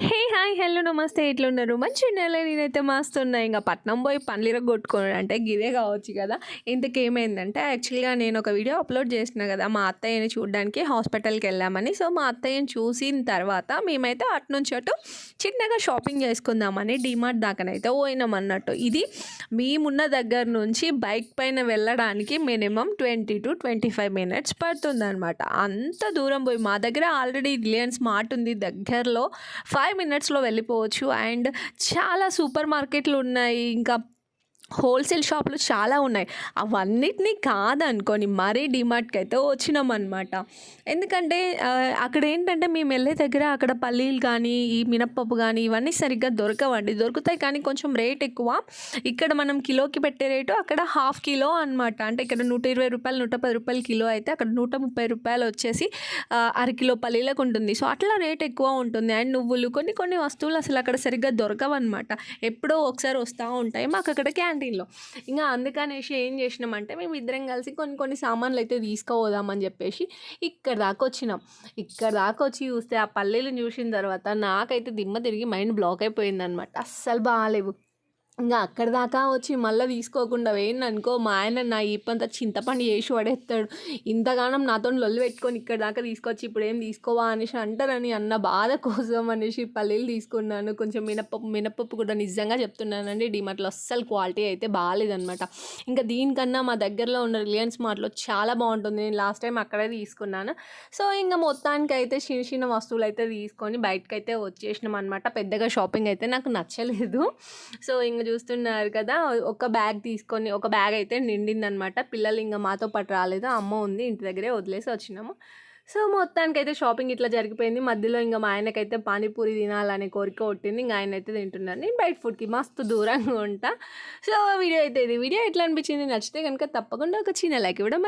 Hey hi hello నమస్తే ఎట్లున్నారు? మంచి నెల నేనైతే మస్తున్నా. ఇంకా పట్నం పోయి పనులు కొట్టుకోవడం అంటే గిదే కావచ్చు కదా. ఇంతకేమైందంటే యాక్చువల్గా నేను ఒక వీడియో అప్లోడ్ చేసిన కదా. మా అత్తయ్యని చూడడానికి హాస్పిటల్కి వెళ్ళామని. సో మా అత్తయ్యని చూసిన తర్వాత మేమైతే అటు నుంచి అటు చిన్నగా షాపింగ్ చేసుకుందామని డిమార్ట్ దాకానైతే పోయినాం అన్నట్టు. ఇది మేమున్న దగ్గర నుంచి బైక్ పైన వెళ్ళడానికి minimum twenty two twenty five minutes పడుతుందనమాట అంత దూరం పోయి మా దగ్గర ఆల్రెడీ రిలయన్స్ మార్ట్ ఉంది దగ్గరలో. ఫైవ్ మినిట్స్లో వెళ్ళిపోవచ్చు. అండ్ చాలా సూపర్ మార్కెట్లు ఉన్నాయి. ఇంకా హోల్సేల్ షాపులు చాలా ఉన్నాయి. అవన్నిటినీ కాదనుకొని మరీ డిమార్ట్కి అయితే వచ్చినాం అనమాట ఎందుకంటే అక్కడ ఏంటంటే మేము వెళ్ళే దగ్గర అక్కడ పల్లీలు కానీ ఈ మినప్పప్పు కానీ ఇవన్నీ సరిగ్గా దొరకవండి. దొరుకుతాయి కానీ కొంచెం రేట్ ఎక్కువ. ఇక్కడ మనం కిలోకి పెట్టే రేటు అక్కడ హాఫ్ కిలో అనమాట అంటే ఇక్కడ నూట ఇరవై రూపాయలు నూట పది రూపాయలు కిలో అయితే అక్కడ నూట ముప్పై రూపాయలు వచ్చేసి అరకిలో పల్లీలకు ఉంటుంది. సో అట్లా రేట్ ఎక్కువ ఉంటుంది. అండ్ నువ్వులు కొన్ని కొన్ని వస్తువులు అసలు అక్కడ సరిగ్గా దొరకవన్నమాట. ఎప్పుడో ఒకసారి వస్తూ ఉంటాయి. మాకు అక్కడ క్యాంటీన్లో. ఇంకా అందుకనేసి ఏం చేసినామంటే మేము ఇద్దరం కలిసి కొన్ని కొన్ని సామాన్లు అయితే తీసుకుపోదామని చెప్పేసి ఇక్కడ దాకా వచ్చినాం. ఇక్కడ దాకా వచ్చి చూస్తే ఆ పల్లెలు చూసిన తర్వాత నాకైతే దిమ్మ తిరిగి మైండ్ బ్లాక్ అయిపోయింది అనమాట అస్సలు బాగాలేవు. ఇంకా అక్కడ దాకా వచ్చి మళ్ళీ తీసుకోకుండా వేయండి అనుకో మా ఆయన నా ఇప్పంతా చింతపండు చేసి పడేస్తాడు ఇంతగానం నాతో లొల్లు పెట్టుకొని ఇక్కడ దాకా తీసుకొచ్చి ఇప్పుడు ఏం తీసుకోవా అనేసి అంటారని అన్న బాధ కోసం అనేసి పల్లీలు తీసుకున్నాను. కొంచెం మినపప్పు మినపప్పు కూడా నిజంగా చెప్తున్నానండి. డిమార్ట్లో అస్సలు క్వాలిటీ అయితే బాగాలేదనమాట ఇంకా దీనికన్నా మా దగ్గరలో ఉన్న రిలయన్స్ మార్ట్లో చాలా బాగుంటుంది. నేను లాస్ట్ టైం అక్కడే తీసుకున్నాను. సో ఇంకా మొత్తానికి అయితే చిన్న చిన్న వస్తువులు అయితే తీసుకొని బయటకైతే వచ్చేసినాం అనమాట పెద్దగా షాపింగ్ అయితే నాకు నచ్చలేదు. సో ఇంకా చూస్తున్నారు కదా ఒక బ్యాగ్ తీసుకొని ఒక బ్యాగ్ అయితే నిండిందనమాట పిల్లలు ఇంకా మాతో పాటు రాలేదు. అమ్మ ఉంది ఇంటి దగ్గరే వదిలేసి వచ్చినాము. సో మొత్తానికి అయితే షాపింగ్ ఇట్లా జరిగిపోయింది. మధ్యలో ఇంకా మా ఆయనకైతే పానీపూరి తినాలనే కోరిక కొట్టింది. ఇంకా ఆయన అయితే తింటున్నాను నేను బయట ఫుడ్కి మస్తు దూరంగా ఉంటా. సో వీడియో అయితే ఇది. వీడియో ఎట్లా అనిపించింది? నచ్చితే కనుక తప్పకుండా ఒక చిన్న లైక్ ఇవ్వడం